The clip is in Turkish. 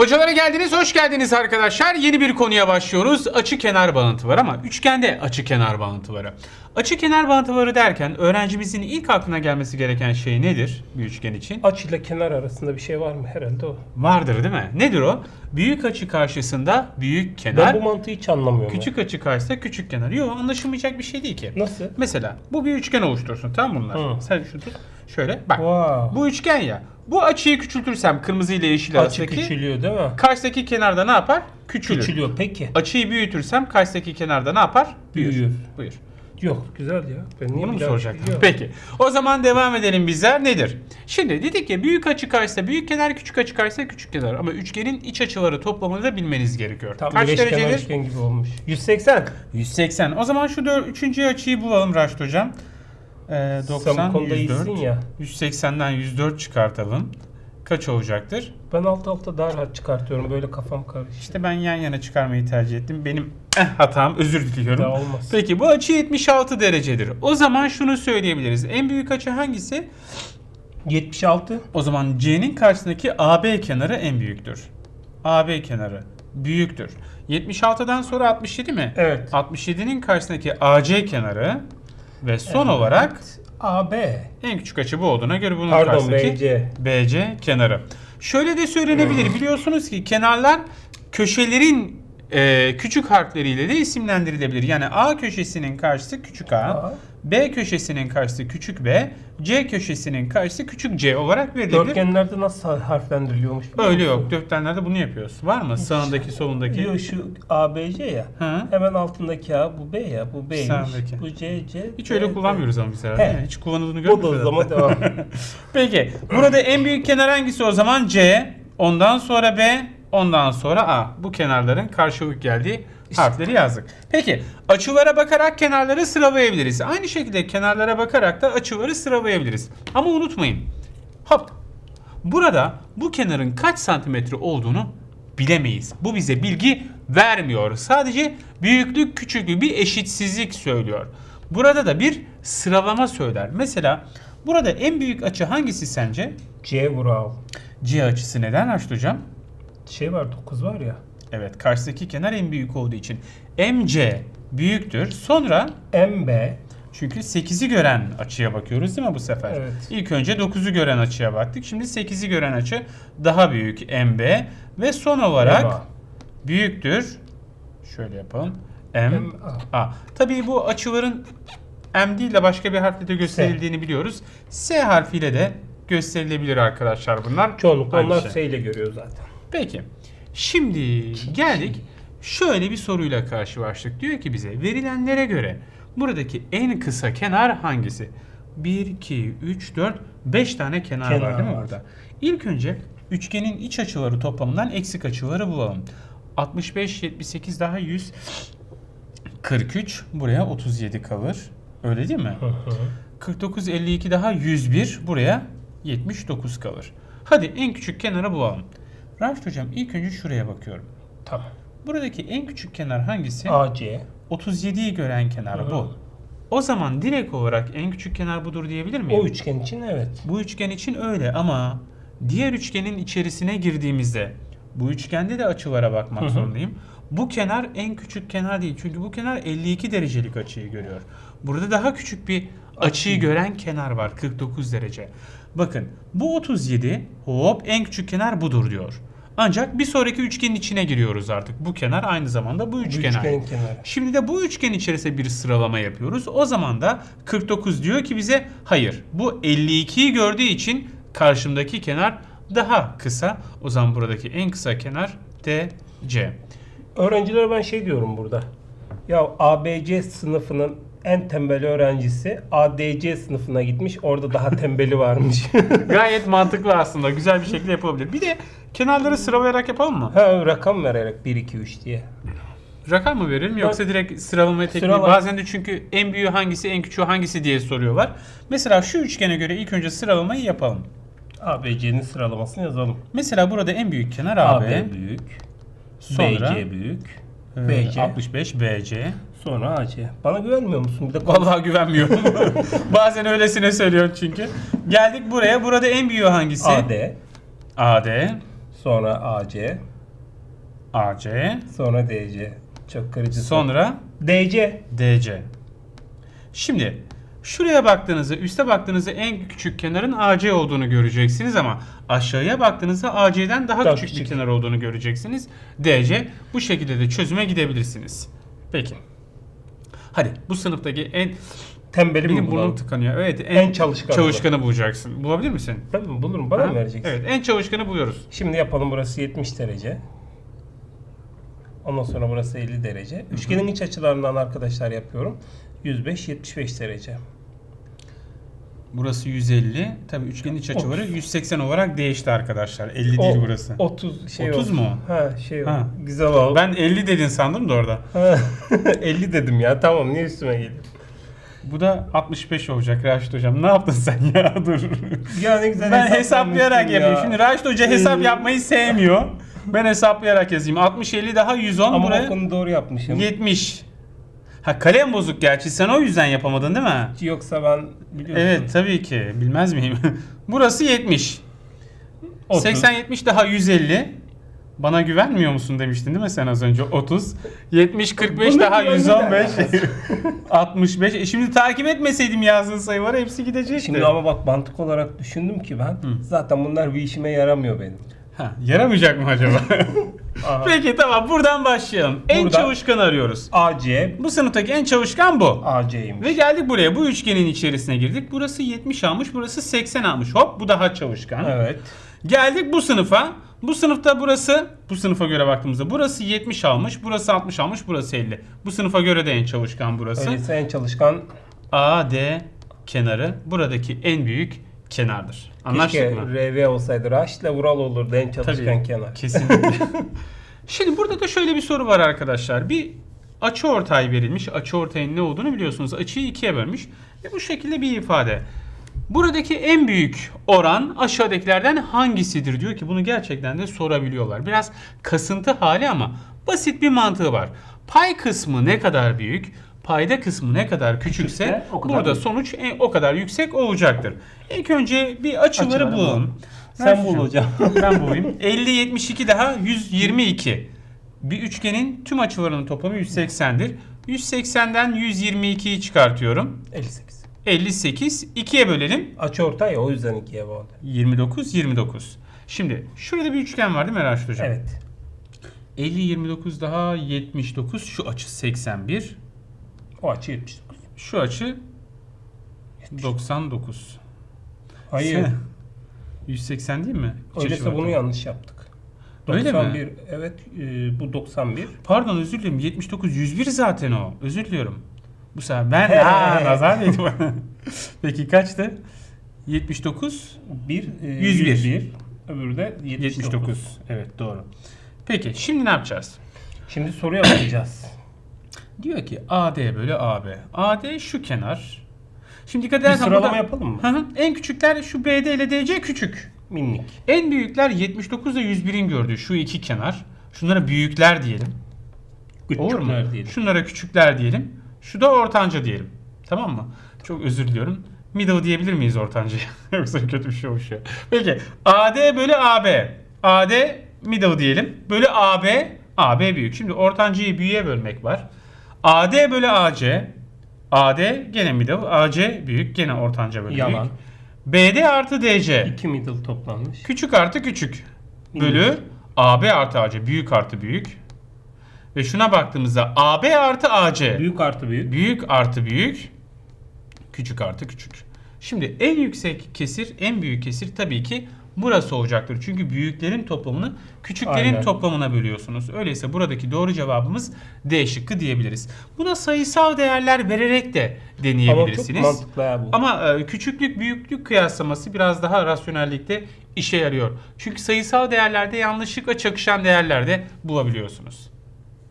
Hocalara geldiniz, hoş geldiniz arkadaşlar. Yeni bir konuya başlıyoruz. Açı kenar bağıntı var ama üçgende açı kenar bağıntıları. Açı kenar bağıntıları derken öğrencimizin ilk aklına gelmesi gereken şey nedir bir üçgen için? Aç ile kenar arasında bir şey var mı? Herhalde o. Vardır değil mi? Nedir o? Büyük açı karşısında büyük kenar, Ben bu mantığı hiç anlamıyorum. küçük açı karşısında küçük kenar. Yok anlaşılmayacak bir şey değil ki. Nasıl? Mesela bu bir üçgen oluştursun tamam mı bunlar? Hı. Sen şu tut. Şöyle bak. Wow. Bu üçgen ya. Bu açıyı küçültürsem kırmızı ile yeşil Açı arasındaki küçülüyor değil mi? karşıdaki kenarda ne yapar? Küçülür. Küçülüyor. Peki. Açıyı büyütürsem karşıdaki kenarda ne yapar? Büyür. Buyur. Yok güzel ya. Ben niye Bunu mu bir daha soracaktın? biliyorum? Peki. O zaman devam edelim bizler. Nedir? Şimdi dedik ya büyük açı karşısında büyük kenar, küçük açı karşısında küçük kenar. Ama üçgenin iç açıları toplamını da bilmeniz gerekiyor. Tam Kaç derecedir? üçgen gibi olmuş. 180. 180. O zaman şu dör, üçüncü açıyı bulalım Raşit Hocam. Sen 90, bu konuda 104. iyisin ya. 180'den 104 çıkartalım. Kaç olacaktır? Ben alt alta daha rahat çıkartıyorum. Böyle kafam karıştı. İşte ben yan yana çıkarmayı tercih ettim. Benim eh, hatam özür diliyorum. Daha olmaz. Peki bu açı 76 derecedir. O zaman şunu söyleyebiliriz. En büyük açı hangisi? 76. O zaman C'nin karşısındaki AB kenarı en büyüktür. AB kenarı büyüktür. 76'dan sonra 67 mi? Evet. 67'nin karşısındaki AC kenarı ve son olarak AB. en küçük açı bu olduğuna göre bunun Pardon karşısındaki BC. BC kenarı. Şöyle de söylenebilir. Biliyorsunuz ki kenarlar köşelerin e, küçük harfleriyle de isimlendirilebilir. Yani A köşesinin karşısı küçük A, A. B köşesinin karşısı küçük B, C köşesinin karşısı küçük C olarak verilebilir. Dörtgenlerde nasıl harflendiriliyormuş? Öyle musun? yok. Dörtgenlerde bunu yapıyoruz. Var mı? Sağındaki, solundaki. Yok şu ABC ya. Hı. Hemen altındaki A bu B ya. Bu B'ymiş. Sağındaki. Bu C, C. Hiç D, öyle kullanmıyoruz ama biz He. herhalde. Hiç kullanıldığını O da o zaman devam. Peki. Burada en büyük kenar hangisi o zaman? C. Ondan sonra B. Ondan sonra A. Bu kenarların karşılık geldiği harfleri yazdık. Peki. Açılara bakarak kenarları sıralayabiliriz. Aynı şekilde kenarlara bakarak da açıları sıralayabiliriz. Ama unutmayın. Hop. Burada bu kenarın kaç santimetre olduğunu bilemeyiz. Bu bize bilgi vermiyor. Sadece büyüklük küçüklük bir eşitsizlik söylüyor. Burada da bir sıralama söyler. Mesela burada en büyük açı hangisi sence? C Vural. C açısı neden Raşit hocam? Şey var 9 var ya. Evet karşıdaki kenar en büyük olduğu için. MC büyüktür. Sonra MB çünkü 8'i gören açıya bakıyoruz değil mi bu sefer? Evet. İlk önce 9'u gören açıya baktık. Şimdi 8'i gören açı daha büyük MB ve son olarak MA. büyüktür. Şöyle yapalım. M, MA. A. Tabii bu açıların M değil de başka bir harfle de gösterildiğini biliyoruz. S harfiyle de gösterilebilir arkadaşlar bunlar. Çoğunlukla onlar şey. S ile görüyor zaten. Peki. Şimdi geldik şöyle bir soruyla karşılaştık. Diyor ki bize verilenlere göre buradaki en kısa kenar hangisi? 1, 2, 3, 4, 5 tane kenar, Kenar var değil mi var. burada? İlk önce üçgenin iç açıları toplamından eksik açıları bulalım. 65, 78 daha 100, 43 buraya 37 kalır. Öyle değil mi? Hı hı. 49, 52 daha 101 buraya 79 kalır. Hadi en küçük kenarı bulalım. Raşit hocam ilk önce şuraya bakıyorum. Tamam. Buradaki en küçük kenar hangisi? AC. 37'yi gören kenar Hı. bu. O zaman direkt olarak en küçük kenar budur diyebilir miyim? O üçgen için evet. Bu üçgen için öyle ama diğer üçgenin içerisine girdiğimizde bu üçgende de açılara bakmak Hı hı. zorundayım. Bu kenar en küçük kenar değil. Çünkü bu kenar 52 derecelik açıyı görüyor. Burada daha küçük bir açıyı gören kenar var 49 derece. Bakın bu 37 hop en küçük kenar budur diyor. Ancak bir sonraki üçgenin içine giriyoruz artık. Bu kenar aynı zamanda bu Bu üçgen üçgenin ait. kenarı. Şimdi de bu üçgen içerisinde bir sıralama yapıyoruz. O zaman da 49 diyor ki bize hayır. Bu 52'yi gördüğü için karşımdaki kenar daha kısa. O zaman buradaki en kısa kenar DC. Öğrencilere ben şey diyorum burada. Ya ABC sınıfının en tembel öğrencisi ADC sınıfına gitmiş. Orada daha tembeli varmış. Gayet mantıklı aslında. Güzel bir şekilde yapılabilir. Bir de kenarları sıralayarak yapalım mı? ha rakam vererek 1 2 3 diye. Rakam mı verelim yoksa direkt sıralama tekniği? Sırala- Bazen de çünkü en büyüğü hangisi, en küçüğü hangisi diye soruyorlar. Mesela şu üçgene göre ilk önce sıralamayı yapalım. ABC'nin sıralamasını yazalım. Mesela burada en büyük kenar AB. AB büyük. Sonra BC büyük. BC. 65 BC. Sonra AC. Bana güvenmiyor musun? Bir de Vallahi güvenmiyorum. Bazen öylesine söylüyorum çünkü. Geldik buraya. Burada en büyüğü hangisi? AD. AD. Sonra AC. AC. Sonra DC. Çok kırıcı. Sonra DC. DC. Şimdi şuraya baktığınızda, üste baktığınızda en küçük kenarın AC olduğunu göreceksiniz ama aşağıya baktığınızda AC'den daha Daha küçük, bir küçük. kenar olduğunu göreceksiniz. DC. Bu şekilde de çözüme gidebilirsiniz. Peki. Hadi bu sınıftaki en Tembeli mi benim burnum bulalım? tıkanıyor. Evet, en, En çalışkanı çalışkanı bulacaksın. Bulabilir misin? Tabii mi? Bulurum. Bana Ha? mı vereceksin? Evet, en çalışkanı buluyoruz. Şimdi yapalım burası 70 derece. Ondan sonra burası 50 derece. Üçgenin iç açılarından arkadaşlar yapıyorum. 105-75 derece. Burası 150. Tabii üçgenin iç açıları 180 olarak değişti arkadaşlar. 50 O- değil burası. 30 şey 30 oldu. mu? Ha şey Ha. oldu. Güzel oldu. Ben 50 dedin sandım da orada. Ha, 50 dedim ya. Tamam niye üstüme geliyor? Bu da 65 olacak Raşit hocam. Ne yaptın sen ya? Dur. Ya ne güzel ben hesaplayarak hesaplamışsın yapayım. ya. Şimdi Raşit Hoca hesap Ee. yapmayı sevmiyor. Ben hesaplayarak yazayım. 60 50 daha 110 Ama buraya. okunu doğru yapmışım. 70. Ha kalem bozuk gerçi. Sen o yüzden yapamadın değil mi? Yoksa ben biliyorsun. Evet tabii ki. Bilmez miyim? Burası 70. 30. 80 70 daha 150. Bana güvenmiyor musun demiştin değil mi sen az önce? 30. 70 45 Buna daha güvenme 115. de 65. E şimdi takip etmeseydim yazdığın sayıları hepsi gidecekti. Şimdi ama bak mantık olarak düşündüm ki ben zaten bunlar bir işime yaramıyor benim. Ha, yaramayacak mı acaba? Peki tamam buradan başlayalım. En Buradan- çalışkanı arıyoruz. AC, Bu sınıftaki en çalışkan bu. AC'ymiş. Ve geldik buraya. Bu üçgenin içerisine girdik. Burası 70 almış, burası 80 almış. Hop bu daha çalışkan. Evet. Geldik bu sınıfa. Bu sınıfta burası, bu sınıfa göre baktığımızda burası 70 almış, burası 60 almış, burası 50. Bu sınıfa göre de en çalışkan burası. Öyleyse en çalışkan AD kenarı buradaki en büyük kenardır. Anlaştık keşke mı? RV olsaydı. Raşit'le Vural olurdu en çalışkan kenar. Kesinlikle. Şimdi burada da şöyle bir soru var arkadaşlar. Bir açı ortay verilmiş. Açı ortayın ne olduğunu biliyorsunuz. Açıyı ikiye bölmüş. Ve bu şekilde bir ifade. Buradaki en büyük oran aşağıdakilerden hangisidir diyor ki bunu gerçekten de sorabiliyorlar. Biraz kasıntı hali ama basit bir mantığı var. Pay kısmı ne kadar büyük, payda kısmı ne kadar küçükse Küçükse o kadar burada büyük. sonuç en- o kadar yüksek olacaktır. İlk önce bir açıları Açıları bulalım. bulalım. Sen bul hocam. ben bulayım. 50 72 daha 122. Bir üçgenin tüm açılarının toplamı 180'dir. 180'den 122'yi çıkartıyorum. 58. 58 2'ye bölelim. Açı ortay ya o yüzden ikiye bağlı. 29 29. Şimdi şurada bir üçgen var değil mi Raşit hocam? Evet. 50 29 daha 79 şu açı 81. O açı 79. Şu açı 99. Hayır. Sen- 180 değil mi? İç Öyleyse bunu yanlış yaptık. Öyle mi? 91 evet e, bu 91. Pardon özür dilerim. 79 101 zaten o. Özür diliyorum. Bu sefer ben ha nazar değdi bana. Peki kaçtı? 79 1 e, 101. 101. Öbürü de 79. 79. Evet doğru. Peki şimdi ne yapacağız? Şimdi soruya bakacağız. Diyor ki AD bölü AB. AD şu kenar. Şimdi dikkat edersen sıralama burada- yapalım mı? Hı hı. en küçükler şu BD ile DC küçük. Minik. En büyükler 79 ile 101'in gördüğü şu iki kenar. Şunlara büyükler diyelim. Olur mu? Küçükler diyelim. Şunlara küçükler diyelim. Şu da ortanca diyelim. Tamam mı? Çok özür diliyorum. Middle diyebilir miyiz ortancaya? Yoksa kötü bir şey olmuş ya. Peki. AD bölü AB. AD middle diyelim. Bölü AB. AB büyük. Şimdi ortancayı büyüğe bölmek var. AD bölü AC. AD gene middle. AC büyük. Gene ortanca bölü Yalan. büyük. BD artı DC. 2 middle toplanmış. Küçük artı küçük. Bölü AB artı AC. Büyük artı büyük. Ve şuna baktığımızda AB artı AC. Büyük. Büyük artı büyük. artı büyük. Küçük artı küçük. Şimdi en yüksek kesir, en büyük kesir tabii ki burası olacaktır. Çünkü büyüklerin toplamını küçüklerin Aynen. toplamına bölüyorsunuz. Öyleyse buradaki doğru cevabımız D şıkkı diyebiliriz. Buna sayısal değerler vererek de Ama çok deneyebilirsiniz. mantıklı ya bu. Ama e, küçüklük büyüklük kıyaslaması biraz daha rasyonellikte işe yarıyor. Çünkü sayısal değerlerde yanlışlıkla çakışan değerler de bulabiliyorsunuz.